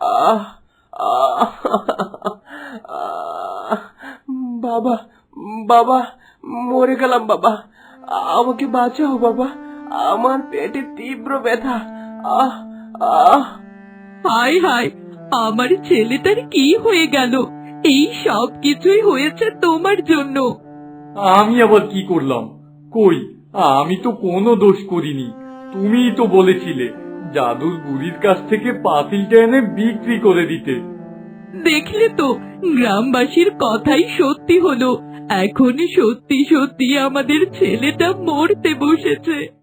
আহ বাবা বাবা মরে গেলাম বাবা। আমাকে বাঁচাও বাবা। আমার পেটে তীব্র ব্যথা। আহ আহ। হায় হায় আমার ছেলেটার কি হয়ে গেল? এই সব কিছুই হয়েছে তোমার জন্য। আমি আবার কি করলাম? কই আমি তো কোনো দোষ করিনি। তুমিই তো বলেছিলে জাদুর বুড়ির কাছ থেকে পাতিলটা এনে বিক্রি করে দিতে। দেখলে তো, গ্রামবাসীর কথাই সত্যি হলো। এখন সত্যি সত্যি আমাদের ছেলেটা মরতে বসেছে।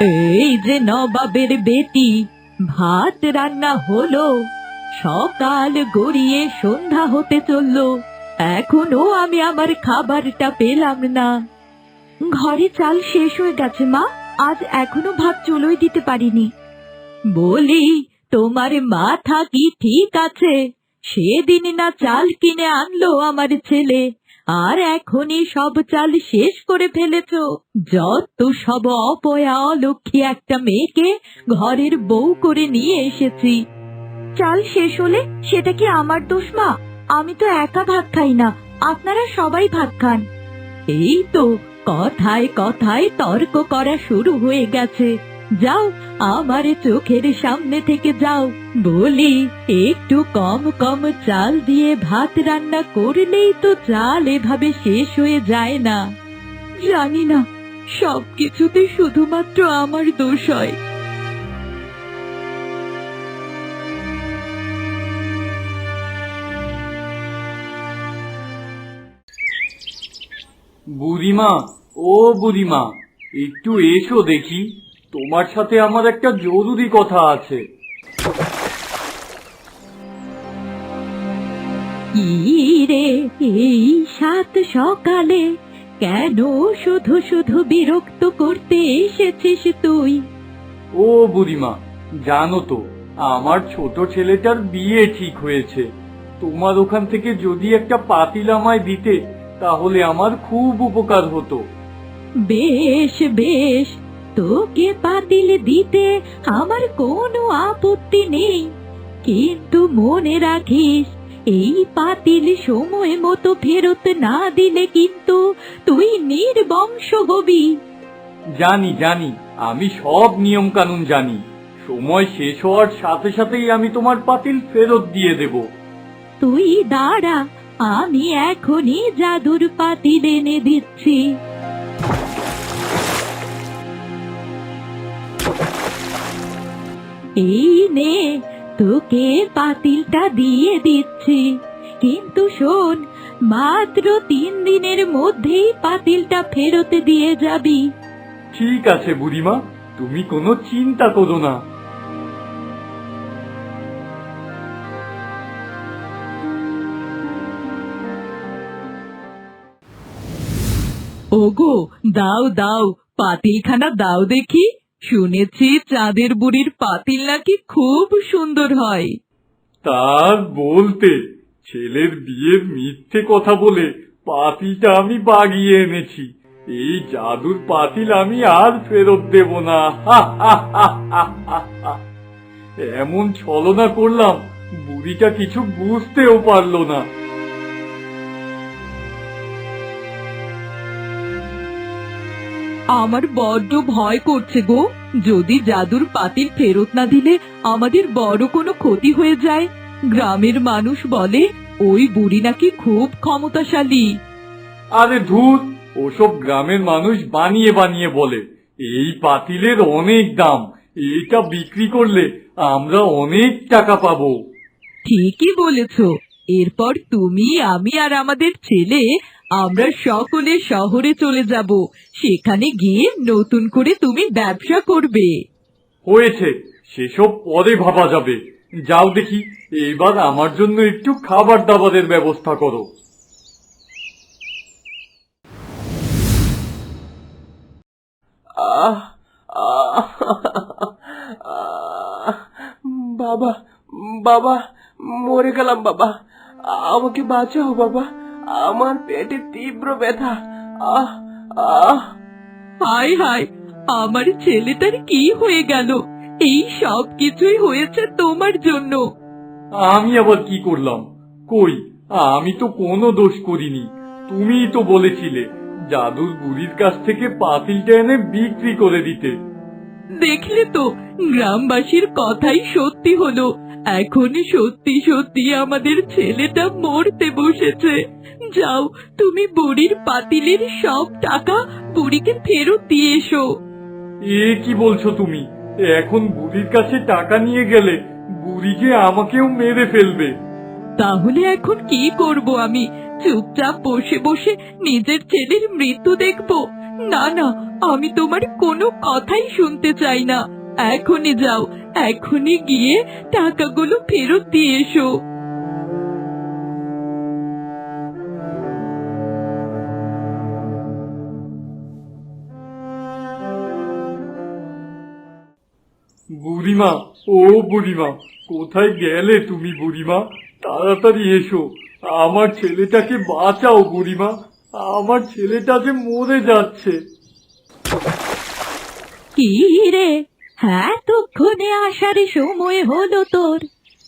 এই যে নবাবের বেটি, ভাত রান্না হলো। সকাল গড়িয়ে সন্ধ্যা হতে চলল। এখনও আমি আমার খাবারটা পেলাম না। ঘরে চাল শেষ হয়ে গেছে মা, আজ এখনও ভাত চুলোই দিতে পারিনি। বলি, তোমার মাথা কি ঠিক আছে? সেদিন না চাল কিনে আনলো আমার ছেলে, আর এখনই সব চাল শেষ করে ফেলেছ। যত সব অপয়া অলক্ষী একটা মেয়েকে ঘরের বউ করে নিয়ে এসেছি। চাল শেষ হলে সেটা কি আমার দোষ, মা? আমি তো একা ভাত খাই না। আপনারা সবাই ভাত খান। এই তো, কথায় কথায় তর্ক করা শুরু হয়ে গেছে। যাও, আমার চোখের সামনে থেকে যাও। বলি, একটু কম কম চাল দিয়ে ভাত রান্না করলেই তো চাল এভাবে শেষ হয়ে যায় না। জানি না, সবকিছুতে শুধুমাত্র আমার দোষ হয়। বুড়িমা ও বুড়িমা একটু এসো দেখি তোমার সাথে আমার একটা জরুরি কথা আছে। রে এই সাত সকালে কেন শুধু শুধু বিরক্ত করতে এসেছিস তুই? ও বুড়িমা জানো তো আমার ছোট ছেলেটার বিয়ে ঠিক হয়েছে। তোমার ওখান থেকে যদি একটা পাতিল আমায় দিতে তাহলে আমার খুব উপকার হতো। বেশ বেশ তোকে পাতিল দিতে আমার কোনো আপত্তি নেই। কিন্তু মনে রাখিস এই পাতিল সময় মতো ফেরত না দিলে কিন্তু তুই নির্বংশ হবি। জানি জানি আমি সব নিয়ম কানুন জানি। সময় শেষ হওয়ার সাথে সাথেই আমি তোমার পাতিল ফেরত দিয়ে দেব। তুই দাঁড়া আমি এখনই জাদুর পাতিল এনে দিচ্ছি। এই নে, তোকে পাতিলটা দিয়ে দিচ্ছি। কিন্তু শোন, মাত্র তিন দিনের মধ্যেই পাতিলটা ফেরত দিয়ে যাবি। ঠিক আছে বুড়িমা, তুমি কোনো চিন্তা করো না। ওগো দাও দাও, পাতিলখানা দাও দেখি। শুনেছি চাঁদের বুড়ির পাতিল নাকি খুব সুন্দর হয়। তার বলতে, ছেলের বিয়ের মিথ্যে কথা বলে পাতিলটা আমি বাগিয়ে এনেছি। এই জাদুর পাতিল আমি আর ফেরত দেব না। এমন ছলনা করলাম, বুড়িটা কিছু বুঝতেও পারল না। আমার বড্ড ভয় করছে গো। যদি জাদুর পাতিল ফেরত না দিলে আমাদের বড় কোনো ক্ষতি হয়ে যায়। গ্রামের মানুষ বলে ওই বুড়ি নাকি খুব ক্ষমতাশালী। আরে ধূর ওসব গ্রামের মানুষ বানিয়ে বানিয়ে বলে এই পাতিলের অনেক দাম এটা বিক্রি করলে আমরা অনেক টাকা পাবো। ঠিকই বলেছ এরপর তুমি আমি আর আমাদের ছেলে আমরা সকলে শহরে চলে যাব। সেখানে গিয়ে নতুন করে তুমি ব্যবসা করবে। হয়েছে। সেসব পরে ভাবা যাবে। যাও দেখি, এবার আমার জন্য একটু খাবার দাবারের ব্যবস্থা করো। বাবা বাবা, মরে গেলাম বাবা। আমাকে বাঁচাও বাবা। আমার পেটে তীব্র ব্যথা। আহ আহ। হায় হায় আমার ছেলেটার কি হয়ে গেল? এই সব কিছুই হয়েছে তোমার জন্য। আমি আবার কি করলাম? কই আমি তো কোনো দোষ করিনি। তুমিই তো বলেছিলে জাদুর বুড়ির কাছ থেকে পাতিলটা এনে বিক্রি করে দিতে। দেখলে তো গ্রামবাসীর কথাই সত্যি হলো। এখন সত্যি সত্যি আমাদের ছেলেটা মরতে বসেছে। যাও তুমি বুড়ির পাতিলের সব টাকা বুড়িকে ফেরত দিয়ে এসো। এ কি বলছো তুমি? এখন বুড়ির কাছে টাকা নিয়ে গেলে বুড়ি যে আমাকেও মেরে ফেলবে। তাহলে এখন কি করব আমি? চুপচাপ বসে বসে নিজের ছেলের মৃত্যু দেখব। না না আমি তোমার কোনো কথাই শুনতে চাই না। এখনই যাও এখনই গিয়ে টাকাগুলো ফেরত দিয়ে এসো। বুড়িমা, ও বুড়িমা, কোথায় গেলে তুমি বুড়িমা? তাড়াতাড়ি এসো। আমার ছেলেটাকে বাঁচাও বুড়িমা। আমার ছেলেটা যে মরে যাচ্ছে। কি রে? এতক্ষণে আসার সময় হলো তোর।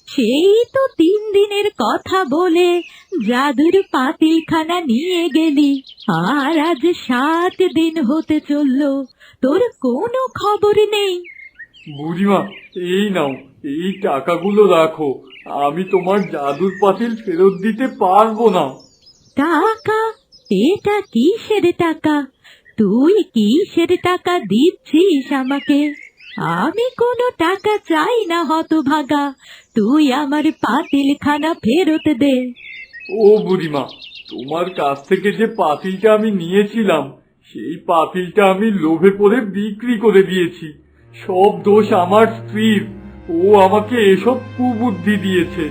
সেই তো তিন দিনের কথা বলে জাদুর পাতিলখানা নিয়ে গেলি। আর আজ সাত দিন হতে চলল। তোর কোনো খবর নেই। বুড়িমা এই নাও এই টাকাগুলো রাখো। আমি তোমার জাদুর পাতিল ফেরত দিতে পারব না। টাকা? এটা কিসের টাকা? তুই কিসের টাকা দিচ্ছিস আমাকে? আমি কোনো টাকা চাই না হতভাগা। তুই আমার পাতিলখানা ফেরত দে। ও বুড়িমা তোমার কাছ থেকে যে পাতিলটা আমি নিয়েছিলাম সেই পাতিলটা আমি লোভে পড়ে বিক্রি করে দিয়েছি। সব দোষ আমার স্ত্রীর। ও আমাকে এসব কুবুদ্ধি দিয়েছে।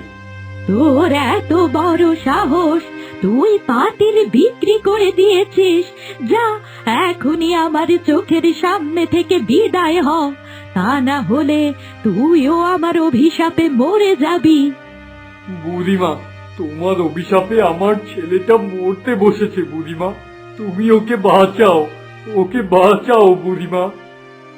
তোর এত বড় সাহস তুই পাতিল বিক্রি করে দিয়েছিস। যা এখনই আমার চোখের সামনে থেকে বিদায় হ। তা না হলে তুইও আমার অভিশাপে মরে যাবি। বুড়িমা তোমার অভিশাপে আমার ছেলেটা মরতে বসেছে বুড়িমা। তুমি ওকে বাঁচাও ওকে বাঁচাও বুড়িমা।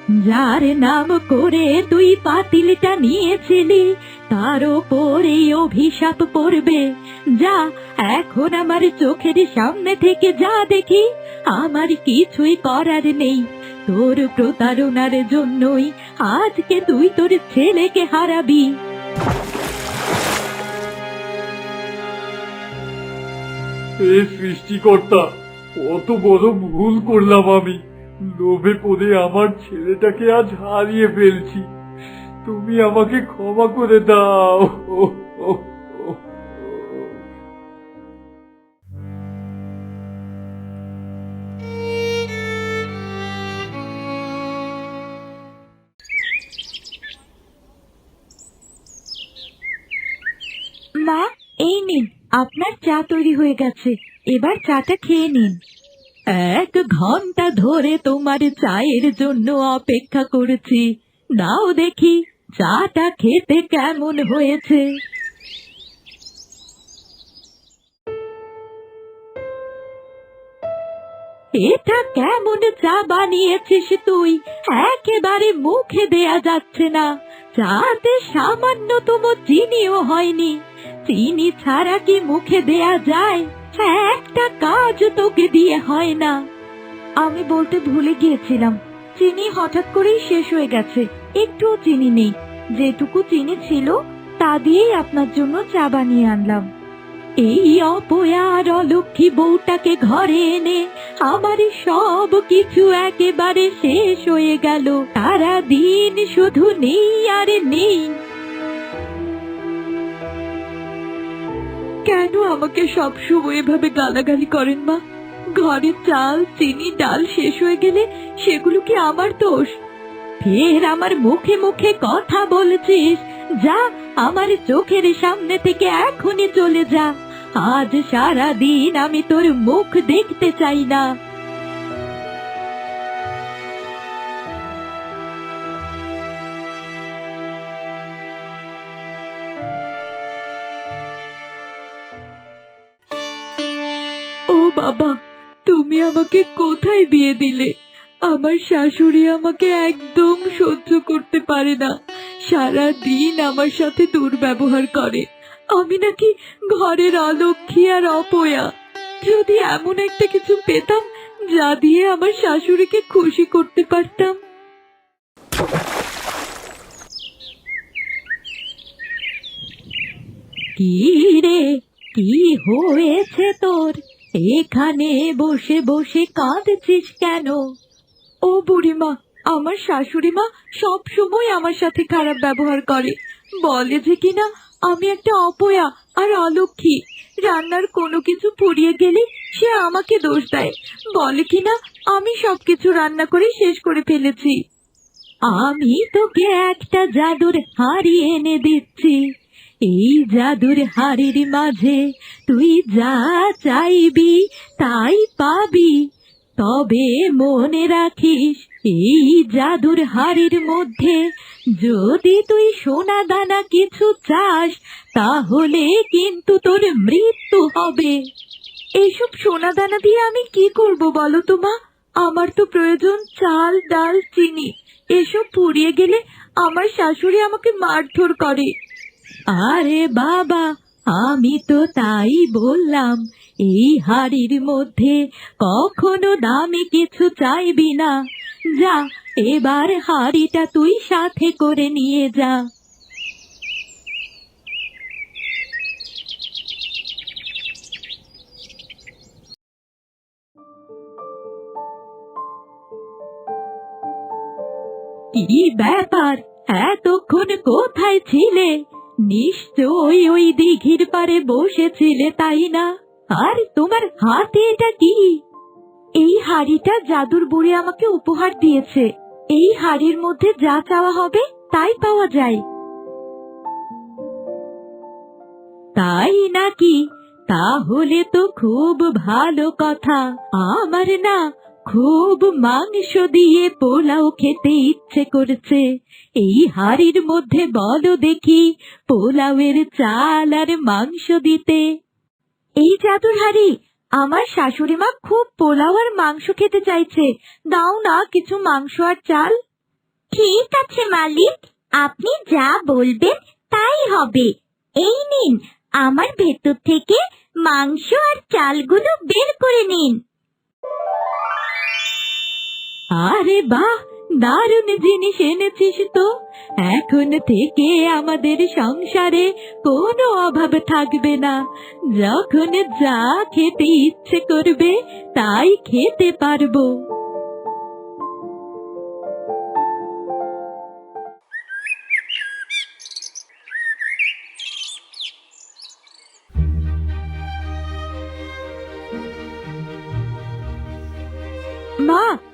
যার নাম করে তুই পাতিলটা নিয়েছিলি, তার ওপর অভিশাপ পড়বে। যা, এখন আমার চোখের সামনে থেকে যা দেখি, আমার কিছুই করার নেই। তোর প্রতারণার জন্যই আজকে তুই তোর ছেলেকে হারাবি। সৃষ্টিকর্তা, কত বড় ভুল করলাম আমি। লোভে পড়ে আমার ছেলেটাকে আজ হারিয়ে ফেলছি। তুমি আমাকে ক্ষমা করে দাও। মা, এই নিন, আপনার চা তৈরি হয়ে গেছে। এবার চাটা খেয়ে নিন। এক ঘণ্টা ধরে তোমার চায়ের জন্য অপেক্ষা করেছি। নাও দেখি, চাটা খেতে কেমন হয়েছে? এটা কেমন চা বানিয়েছিস তুই? একেবারে মুখে দেয়া যাচ্ছে না। চাতে সামান্যতম চিনিও হয়নি। চিনি ছাড়া কি মুখে দেয়া যায়? একটা কাজ তোকে দিয়ে হয় না। আমি বলতে ভুলে গিয়েছিলাম। চিনি হঠাৎ করেই শেষ হয়ে গেছে। একটুও চিনি নেই। যেটুকু চিনি ছিল, তা দিয়েই আপনার জন্য চা বানিয়ে আনলাম। এই অপয়ার অলক্ষী বউটাকে ঘরে এনে আমার সব কিছু একেবারে শেষ হয়ে গেল। সারা দিন শুধু নেই আর নেই। কেন আমাকে সব সময় এভাবে গালাগালি করেন মা? ঘরে চাল, চিনি, ডাল শেষ হয়ে গেলে সেগুলো কি আমার দোষ? ফের আমার মুখে মুখে কথা বলেছিস। যা আমার চোখের সামনে থেকে এখনই চলে যা। আজ সারা দিন আমি তোর মুখ দেখতে চাই না। বাবা, তুমি আমাকে কোথায় বিয়ে দিলে? আমার শাশুড়ি আমাকে একদম সহ্য করতে পারে না। সারা দিন আমার সাথে দুর্ব্যবহার করে। আমি নাকি ঘরের অলক্ষী আর অপয়া। যদি এমন একটা কিছু পেতাম যা দিয়ে আমার শাশুড়িকে খুশি করতে পারতাম। কি রে? কি হয়েছে তোর? এখানে বসে বসে কাঁদছিস কেন? ও বুড়িমা, আমার শাশুড়ি মা সব সময় আমার সাথে খারাপ ব্যবহার করে। বলে যে কিনা, আমি একটা অপয়া আর অলক্ষী। রান্নার কোনো কিছু পুড়িয়ে গেলে সে আমাকে দোষ দেয়। বলে কিনা, আমি সবকিছু রান্না করে শেষ করে ফেলেছি। আমি তোকে একটা জাদুর হাড়ি এনে দিচ্ছি। এই জাদুর হাড়ির মাঝে তুই যা চাইবি, তাই পাবি। তবে মনে রাখিস, এই জাদুর হাড়ির মধ্যে যদি তুই সোনা দানা কিছু চাস, তাহলে কিন্তু তোর মৃত্যু হবে। এইসব সোনা দানা দিয়ে আমি কি করব বলো তো মা? আমার তো প্রয়োজন চাল, ডাল, চিনি। এসব পুড়িয়ে গেলে আমার শাশুড়ি আমাকে মারধর করে। আরে বাবা, আমি তো তাই বললাম, এই হাড়ির মধ্যে কখনো দামি কিছু চাইবি না। যা, এবার হাড়িটা তুই সাথে করে নিয়ে যা। কি ব্যাপার? এতক্ষণ কোথায় ছিলে? নিশ্চয় ওই দিঘির পারে বসেছিলে, তাই না? আর তোমার হাতে এটা কি? এই হাড়িটা জাদুর বুড়ি আমাকে উপহার দিয়েছে। এই হাড়ির মধ্যে যা চাওয়া হবে, তাই পাওয়া যায়। তাই নাকি? তাহলে তো খুব ভালো কথা। আমার না খুব মাংস দিয়ে পোলাও খেতে ইচ্ছে করছে। এই হাড়ির মধ্যে বলো দেখি, পোলাওয়ের চাল আর মাংস দিতে। এই জাদুর হাড়ি, আমার শাশুড়ি মা খুব পোলাও আর মাংস খেতে চাইছে। দাও না কিছু মাংস আর চাল। ঠিক আছে মালিক, আপনি যা বলবেন তাই হবে। এই নিন, আমার ভেতর থেকে মাংস আর চালগুলো বের করে নিন। আরে বাহ, দারুণ জিনিস এনেছিস তো। এখন থেকে আমাদের সংসারে কোনো অভাব থাকবে না। যখন যা খেতে ইচ্ছে করবে, তাই খেতে পারব।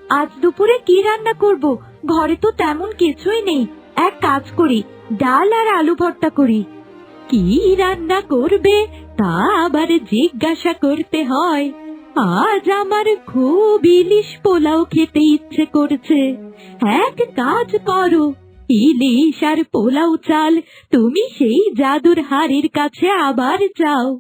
আজ দুপুরে কি রান্না করব? ঘরে তো তেমন কিছুই নেই। এক কাজ করি, ডাল আর আলু ভর্তা করি। কি রান্না করবে? তা আবার জিজ্ঞাসা করতে হয়। আজ আমার খুব ইলিশ পোলাও খেতে ইচ্ছে করছে। এক কাজ করো, ইলিশ আর পোলাও চাল তুমি সেই জাদুর হাড়ির কাছে আবার যাও।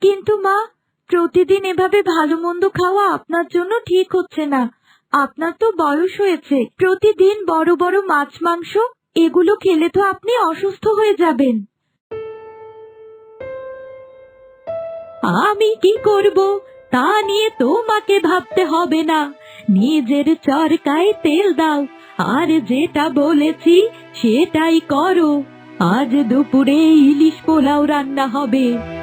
কিন্তু মা, প্রতিদিন এভাবে ভালো মন্দ খাওয়া আপনার জন্য ঠিক হচ্ছে না। আপনার তো বয়স হয়েছে। প্রতিদিন বড় বড় মাছ, মাংস, এগুলো খেলে তো আপনি অসুস্থ হয়ে যাবেন। আমি কি করব? তা নিয়ে তোমাকে ভাবতে হবে না। নিজের চরকায় তেল দাও। আর যেটা বলেছি সেটাই করো। আজ দুপুরে ইলিশ পোলাও রান্না হবে।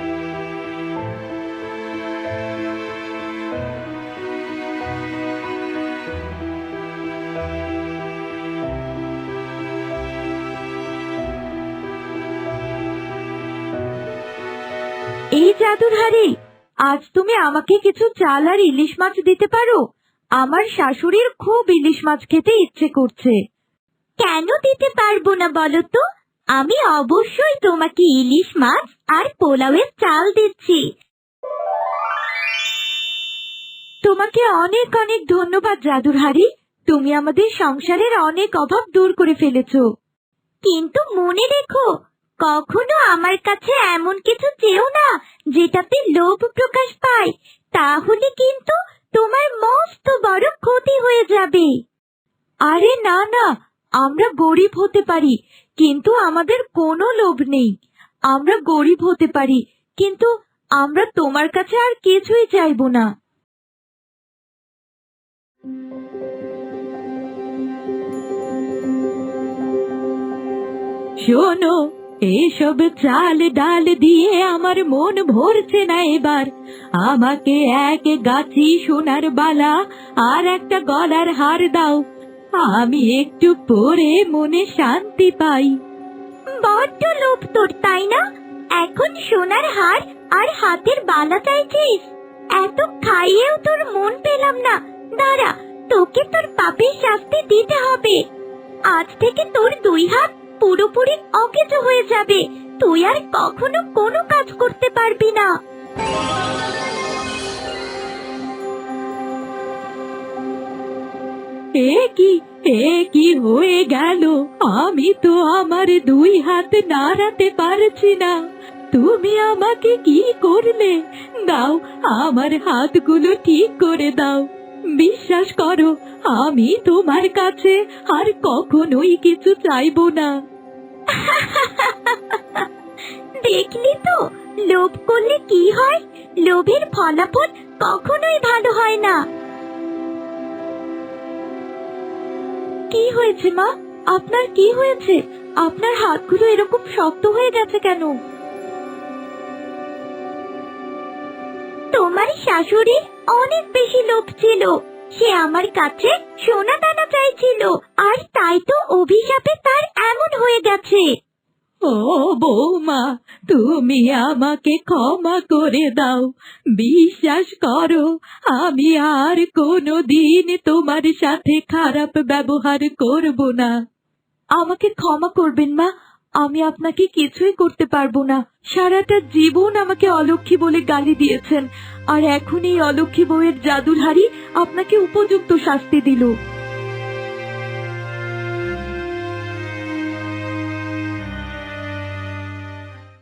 জাদুর আজ তুমি আমাকে কিছু চাল আর ইলিশ মাছ দিতে পারো? আমার শাশুড়ির খুব ইলিশ মাছ খেতে ইচ্ছে করছে। কেন দিতে পারব না বলো তো? আমি অবশ্যই তোমাকে ইলিশ মাছ আর পোলাওয়ের চাল দিচ্ছি। তোমাকে অনেক অনেক ধন্যবাদ জাদুরহারি তুমি আমাদের সংসারের অনেক অভাব দূর করে ফেলেছো। কিন্তু মনে রেখো কখনো আমার কাছে এমন কিছু চেও না যেটাতে লোভ প্রকাশ পায়। তাহলে কিন্তু তোমার মস্ত বড় ক্ষতি হয়ে যাবে। আরে না না, আমরা গরিব হতে পারি, কিন্তু আমাদের কোনো লোভ নেই। আমরা গরিব হতে পারি, কিন্তু আমরা তোমার কাছে আর কিছুই চাইব না। শোনো এসব চাল ডাল দিয়ে আমার মন ভরছে না এবার। আমাকে এক গাছি সোনার বালা আর একটা গলার হার দাও। আমি একটু পরে মনে শান্তি পাই। বড্ড লোভ তোর, তাই না? এখন সোনার হার আর হাতের বালা চাইছিস? এত খাইয়েও তোর মন পেলাম না। দাঁড়া, তোকে তোর পাপের শাস্তি দিতে হবে। আজ থেকে তোর দুই হাত পুরোপুরি অকেজো হয়ে যাবে। তুই আর কখনো কোনো কাজ করতে পারবি না। এ কি এ কি হয়ে গেল? আমি তো আমার দুই হাত নাড়াতে পারছি না। তুমি আমাকে কি করলে? দাও, আমার হাতগুলো ঠিক করে দাও। বিশ্বাস করো আমি তোমার কাছে আর কখনোই কিছু চাইব না। দেখলি তো লোভ করলে কি হয়? লোভের ফলাফল কখনোই ভালো হয় না। কি হয়েছে মা? আপনার কি হয়েছে? আপনার হাতগুলো এরকম শক্ত হয়ে গেছে কেন? তোমার শাশুড়ির অনেক বেশি লোভ ছিল। সে আমার কাছে সোনা দানা চাইছিল আর তাই তো অভিশাপে তার এমন হয়ে গেছে। ও বৌমা তুমি আমাকে ক্ষমা করে দাও। বিশ্বাস করো আমি আর কোনো দিন তোমার সাথে খারাপ ব্যবহার করব না। আমাকে ক্ষমা করবেন মা আমি আপনাকে কিছুই করতে পারব না। সারাটা জীবন আমাকে অলক্ষী বলে গালি দিয়েছেন। আর এখন এই অলক্ষী বউয়ের জাদুর হাড়ি আপনাকে উপযুক্ত শাস্তি দিল।